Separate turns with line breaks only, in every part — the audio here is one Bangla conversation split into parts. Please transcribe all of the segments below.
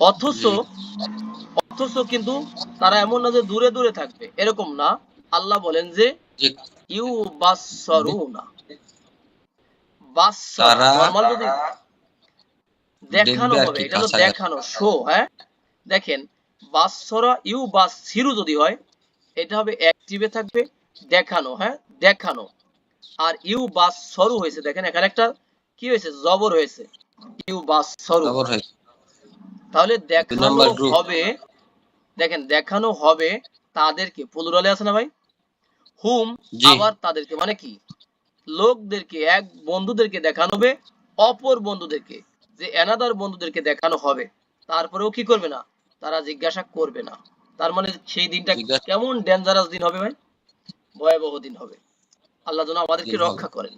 অথচ অথচ কিন্তু তারা এমন না যে দূরে দূরে থাকবে। এরকম না। আল্লাহ বলেন যে ইউ বাসরুনা বাসর নরমাল যদি দেখানো
আর
হবে এটা তো দেখানো শো হ্যাঁ? দেখেন বাসরা ইউ বাস সিরু যদি হয় এটা হবে অ্যাক্টিভে থাকবে দেখানো হ্যাঁ? দেখানো। আর ইউ বাস সরু হয়েছে দেখেন এখানে একটা কি হয়েছে? জবর হয়েছে। ইউ বাস সরু
হয়েছে।
তাহলে দেখানো হবে দেখেন দেখানো হবে তাদেরকে প্লুরালে আছে না ভাই? হুম আবার তাদেরকে মানে কি? লোকদেরকে এক বন্ধুদেরকে দেখানো হবে অপর বন্ধুদেরকে যে এনাদার বন্ধুদেরকে দেখানো হবে। তারপরেও কি করবে না? তারা জিজ্ঞাসা করবে না। তার মানে সেই দিনটা কেমন ডেঞ্জারাস দিন হবে ভাই? ভয়াবহ দিন হবে। আল্লাহ যেন আমাদেরকে রক্ষা করেন।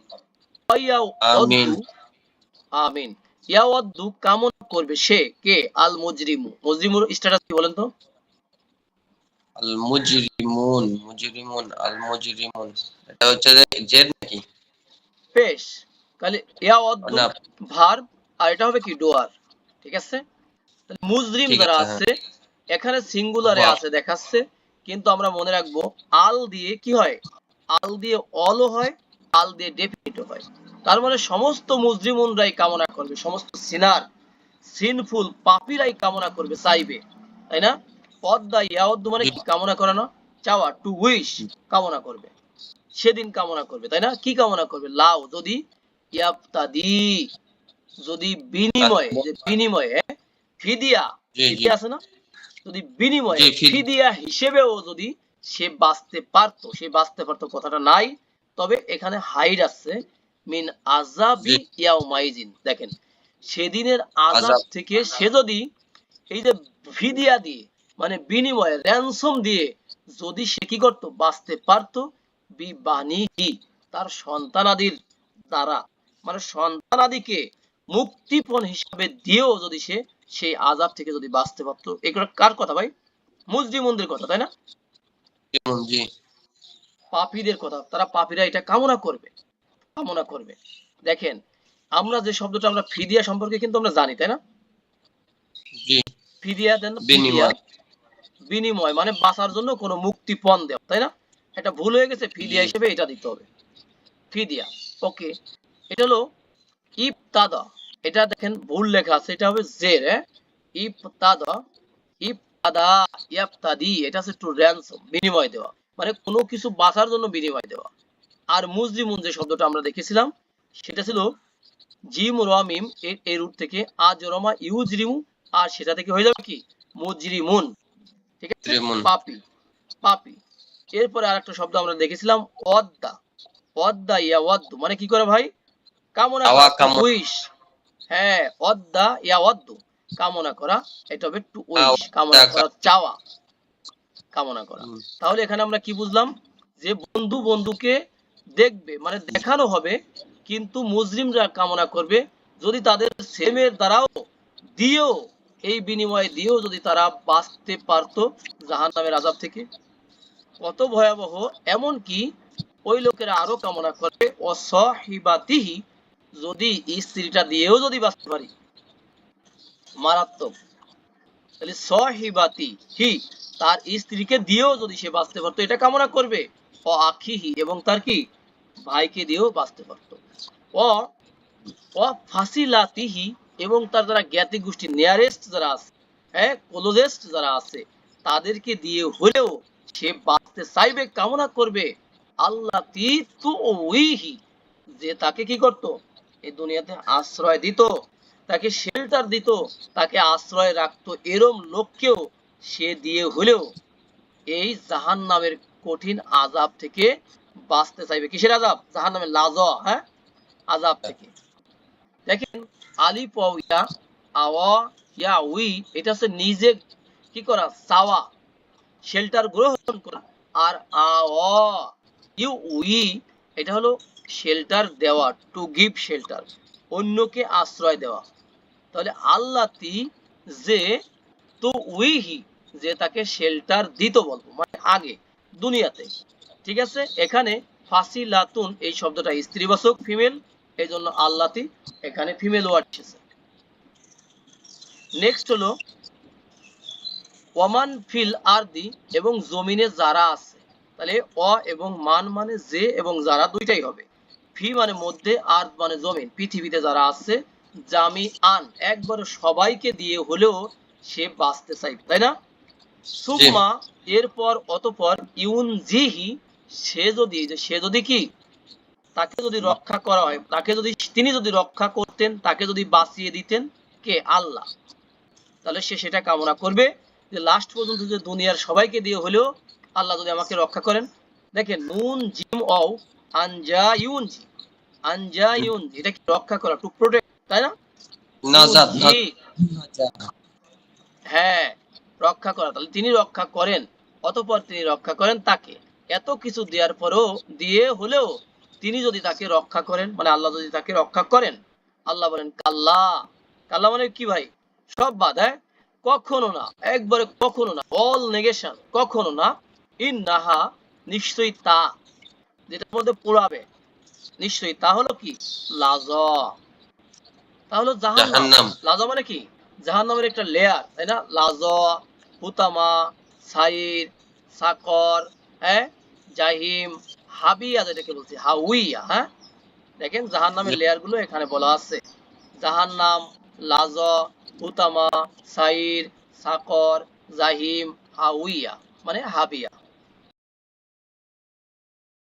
আমিন।
আমিন। ইয়াওয়াদ্দু কামনা করবে? সে কে? আল মুজরিমু মুজরিমুর স্ট্যাটাস কি বলেন তো?
আল মুজরিমুন মুজরিমুন আল মুজরিমুন এটা হচ্ছে জেড নাকি?
পেশ তাহলে ইয়াওয়াদ্দু ভার্ব আর এটা হবে কি? ডোয়ার। ঠিক আছে? মুজরিম যারা
আছে,
আছে এখানে সিঙ্গুলারে আছে দেখাচ্ছে। কিন্তু আমরা মনে রাখব আল দিয়ে কি হয়? আল দিয়ে অলও হয় আল দিয়ে ডেফিনিটও হয়। তার মানে সমস্ত মুজরিমুনরাই কামনা করবে সমস্ত সিনার সিনফুল পাপিরাই কামনা করবে চাইবে তাই না? পদ্মা ইয়াওদ্দু মানে কি কামনা করা না? চাওয়া টু উইশ কামনা করবে। সেদিন কামনা করবে তাই না? কি কামনা করবে? লাও যদি ইয়াবতাদি যদি বিনিময়ে যে বিনিময়ে ফিদিয়া। ফিদিয়া আছে না? যদি বিনিময়ে ফিদিয়া হিসেবেও যদি সে বাঁচতে পারতো সে বাঁচতে পারতো কথাটা নাই তবে এখানে হাইড আছে মিন আজাবি ইয়াউমাইজিন দেখেন সেদিনের আজাব থেকে সে যদি এই যে ফিদিয়া দিয়ে মানে বিনিময়ে র্যানসম দিয়ে যদি সে কি করতো বাঁচতে পারতো বিবানিহি তার সন্তানাদির দ্বারা। মানে সন্তানাদিকে মুক্তিপণ হিসাবে দিয়েও যদি সে সেই আজাব থেকে যদি বাঁচতে পারতো। এগুলো কার কথা ভাই? মুসলিমদের কথা তাই না? পাপীদের কথা। তারা পাপীরা এটা কামনা করবে। কামনা করবে। দেখেন আমরা যে শব্দটা আমরা ফিদিয়া সম্পর্কে কিন্তু আমরা জানি তাই না? ফিদিয়া দেন
বিনিময়।
বিনিময় মানে বাঁচার জন্য কোনো মুক্তিপণ দেওয়া তাই না? এটা ভুল হয়ে গেছে ফিদিয়া হিসেবে এটা দিতে হবে। ফিদিয়া ওকে। এটা হলো ইবতাদা। এটা দেখেন ভুল লেখা আছে এটা হবে জের হ্যাঁ? ইবতাদা ইবতাদা ইয়াবতাদি এটা হচ্ছে টু র্যানসম বিনিময় দেওয়া। মানে কোনো কিছু বাঁচার জন্য বিনিময় দেওয়া। আর মুজরিমুন যে শব্দটা আমরা দেখেছিলাম সেটা ছিল জিম রামিম এর এই রুট থেকে আজ রমা ইউজরিমু আর সেটা থেকে হয়ে যাবে কি? মুজরিমুন। ঠিক আছে? পাপি। পাপি। এরপরে আরেকটা শব্দ আমরা দেখেছিলাম অদ্দা অদ্দা ইয়া ওয়াদ্দু। মানে কি করে ভাই? কামনা করা। উইশ। হ্যাঁ অদ্দা ইয়া ওয়াদ্দু। কামনা করা। এটা হবে টু উইশ। কামনা করা চাওয়া। কামনা করা। তাহলে এখানে আমরা কি বুঝলাম? যে বন্ধু বন্ধুকে দেখবে মানে দেখানো হবে, কিন্তু মুসলিমরা কামনা করবে যদি তাদের সেমের দ্বারাও দিয়েও, এই বিনিময়ে দিয়েও যদি তারা বাঁচতে পারতো জাহান নামের আজাব থেকে। কত ভয়াবহ এমন কি ওই লোকেরা আরও কামনা করবে, অসহিবাতিহি, যদি স্ত্রীটা দিয়েও যদি বাঁচতে পারি। মারাত্মক। তাহলে সহিবাতি হি তার স্ত্রীকে দিয়েও যদি সে বাঁচতে পারতো, এটা কামনা করবে। আখিহি এবং তার কি? ভাইকে দিয়েও বাঁচতে পারতো। ও ফাসিলাতিহি এবং তার যারা জ্ঞাতি গোষ্ঠী, নিয়ারেস্ট যারা আছে হ্যাঁ ক্লোজেস্ট যারা আছে, তাদেরকে দিয়ে হলেও সে বাঁচতে চাইবে, কামনা করবে। আল্লাহ তু উইহি, যে তাকে কি করত? এই দুনিয়াতে আশ্রয় দিত, তাকে শেল্টার দিত, তাকে আশ্রয় রাখতো, এরম লোককেও সে দিয়ে হলেও এই জাহান নামের কঠিন আজাব থেকে বাঁচতে চাইবে। কিসের আজাব জাহান নামের লাজ হ্যাঁ? আজাব থেকে। দেখেন, আলি পাউয়া আওয়া ইয়া উই এটা হচ্ছে নিজে কি করা? চাওয়া। শেল্টার গ্রহণ করা। আর আওয়া ইউ উই এটা হলো শেল্টার দেওয়া, টু গিভ শেল্টার। অন্যকে আশ্রয় দেওয়া। তাহলে আল্লাতি যে তো উইহি, যে তাকে শেল্টার দিত বলব মানে আগে। দুনিয়াতে। ঠিক আছে? এখানে ফাসিলাতুন এই শব্দটা স্ত্রীবাচক, ফিমেল এই জন্য আল্লাতি এখানে ফিমেল ওয়ার্ড এসেছে। নেক্সট হলো ওমান ফিল আরদি এবং জমিনে যারা আছে। তাহলে অ এবং মান মানে যে এবং যারা দুইটাই হবে। ফি মানে মধ্যে আর মানে জমিন। পৃথিবীতে যারা আছে জামি আন একবারে সবাইকে দিয়ে হলেও সে বাঁচতে চাইবে। তাই না? সুম্মা এরপর অতপর ইউন জিহি সে যদি সে যদি কি? তাকে যদি রক্ষা করা হয় তাকে যদি তিনি যদি রক্ষা করতেন তাকে যদি বাঁচিয়ে দিতেন কে? আল্লাহ। তাহলে সে সেটা কামনা করবে যে লাস্ট পর্যন্ত যে দুনিয়ার সবাইকে দিয়ে হলেও আল্লাহ যদি আমাকে রক্ষা করেন। দেখেন নুন জিম অও আনজা ইউন জি। আনজা ইউন এটা কি রক্ষা করা? টু প্রোটেক্ট তাই না? হ্যাঁ রক্ষা করা। তাহলে তিনি রক্ষা করেন অতঃপর তিনি রক্ষা করেন তাকে। এত কিছু দেওয়ার পরেও দিয়ে হলেও তিনি যদি তাকে রক্ষা করেন মানে আল্লাহ যদি তাকে রক্ষা করেন আল্লাহ বলেন কাল্লা। কাল্লা মানে কি ভাই? সব বাদ হ্যাঁ? কখনো না একবারে কখনো না অল নেগেশন কখনো না। ইন নাহা নিশ্চয়ই তা। যেটার মধ্যে পোড়াবে। নিশ্চয়ই তা হলো কি? লাজ। তা হলো জাহান্নাম।
জাহান্নাম।
লাজা মানে কি? জাহান্নামের একটা লেয়ার তাই না? লাজা। হুতামা সাইর সাকর হ্যাঁ? জাহিম হাবিয়া যেটাকে বলছি হাউইয়া হ্যাঁ? দেখেন জাহান্নামের লেয়ারগুলো এখানে বলা আছে। জাহান্নাম লাজ হুতামা সাইর সাকর জাহিম হাউইয়া মানে হাবিয়া।